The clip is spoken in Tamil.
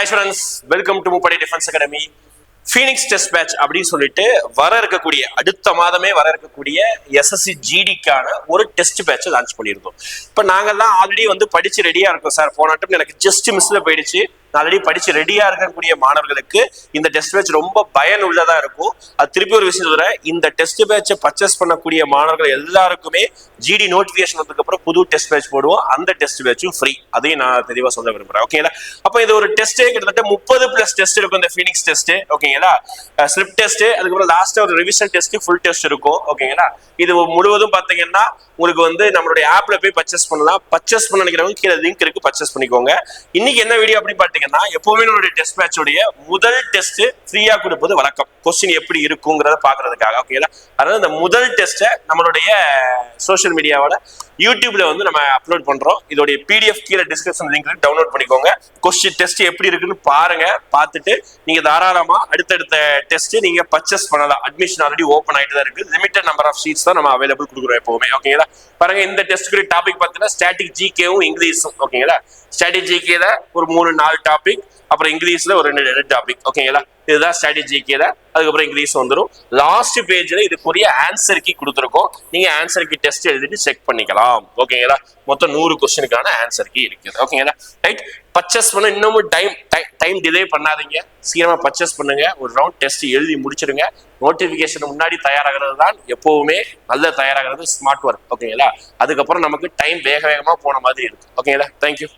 Hi students welcome to Muppadai defence academy phoenix test batch அப்படின்னு சொல்லிட்டு வர இருக்கக்கூடிய அடுத்த மாதமே வர இருக்கக்கூடிய எஸ்எஸ்சி ஜிடிக்கான ஒரு டெஸ்ட் பேட்ச் லான்ச் பண்ணியிருந்தோம். இப்போ நாங்கள்லாம் ஆல்ரெடி வந்து படிச்சு ரெடியா இருக்கோம் சார். போன டைம் எனக்கு ஜஸ்ட் மிஸ்ல போயிடுச்சு. ஆல்ரெடி படிச்சு ரெடியா இருக்கக்கூடிய மாணவர்களுக்கு இந்த டெஸ்ட் பேட்ச் ரொம்ப பயனுள்ளதா இருக்கும். அது திருப்பி ஒரு விஷயம் சொல்றேன். இந்த டெஸ்ட் பேட்சை பர்ச்சேஸ் பண்ணக்கூடிய மாணவர்கள் எல்லாருக்குமே ஜிடி நோட்டிபிகேஷன் வந்ததுக்கு அப்புறம் புது டெஸ்ட் பேட்ச் போடுவோம். அந்த டெஸ்ட் பேட்சும் ஃப்ரீ அதையும் நான் தெளிவா சொல்ல விரும்புறேன். ஓகேங்களா அப்ப இது ஒரு டெஸ்டே கிட்டத்தட்ட முப்பது பிளஸ் டெஸ்ட் இருக்கும் இந்த ஃபீனிக்ஸ் டெஸ்ட் ஓகேங்களா ஸ்லிப் டெஸ்ட் அதுக்கப்புறம் லாஸ்டா ஒரு ரிவிஷன் டெஸ்ட் ஃபுல் டெஸ்ட் இருக்கும். ஓகேங்களா இது முழுவதும் பாத்தீங்கன்னா உங்களுக்கு வந்து நம்மளுடைய ஆப்ல போய் பர்ச்சேஸ் பண்ணலாம். பர்ச்சேஸ் பண்ண நினைக்கிறவங்க கீழே லிங்க் இருக்கு பர்ச்சேஸ் பண்ணிக்கோங்க. இன்னைக்கு என்ன வீடியோ அப்படின்னு பாத்தீங்கன்னா எப்பவுமே நம்மளுடைய டெஸ்ட் மேட்சோடைய முதல் டெஸ்ட் ஃப்ரீயா கொடுப்பது வழக்கம். கொஸ்டின் எப்படி இருக்குங்கிறத பாக்குறதுக்காக ஓகேங்களா அதாவது இந்த முதல் டெஸ்ட்டை நம்மளுடைய சோஷியல் மீடியாவோட யூடியூப்ல வந்து நம்ம அப்லோட் பண்றோம். இதோடைய பிடிஎஃப் கீழே டிஸ்கிரிப்ஷன் லிங்க் டவுன்லோட் பண்ணிக்கோங்க. கொஸ்டின் டெஸ்ட் எப்படி இருக்குன்னு பாருங்க. பார்த்துட்டு நீங்க தாராளமா அடுத்தடுத்த டெஸ்ட் நீங்க பர்ச்சேஸ் பண்ணலாம். அட்மிஷன் ஆல்ரெடி ஓப்பன் ஆயிட்டு தான் இருக்கு. லிமிடெட் நம்பர் ஆஃப் சீட்ஸ் தான் நம்ம அவைலபிள் கொடுக்குறோம் எப்பவுமே. ஓகேங்களா பாருங்க இந்த டெஸ்ட் டாபிக் பார்த்தீங்கன்னா ஸ்டாட்டிக் ஜிகேவும் இங்கிலீஷும். ஓகேங்களா ஸ்டாட்டிக் ஜிகேல ஒரு மூணு நாலு டாபிக் அப்புறம் இங்கிலீஷ்ல ஒரு ரெண்டு ரெண்டு டாபிக் ஓகேங்களா இதுதான் ஸ்ட்ராட்டஜிக்கில அதுக்கப்புறம் இங்கிலீஷ் வந்துடும் லாஸ்ட் பேஜ்ல இதுக்குரிய ஆன்சர் கீ கொடுத்துருக்கோம். நீங்க ஆன்சர் கீ டெஸ்ட் எழுதிட்டு செக் பண்ணிக்கலாம். ஓகேங்களா மொத்தம் நூறு கொஸ்டினுக்கான ஆன்சர் கீ இருக்குது. ஓகேங்களா ரைட் பர்ச்சேஸ் பண்ண இன்னமும் டைம் டைம் டிலே பண்ணாதீங்க. சீக்கிரமா பர்ச்சேஸ் பண்ணுங்க. ஒரு ரவுண்ட் டெஸ்ட் எழுதி முடிச்சிடுங்க நோட்டிபிகேஷன் முன்னாடி தயாராகிறது தான் எப்பவுமே நல்ல தயாராகிறது ஸ்மார்ட் ஒர்க் ஓகேங்களா அதுக்கப்புறம் நமக்கு டைம் வேக வேகமா போன மாதிரி இருக்கு ஓகேங்களா தேங்க்யூ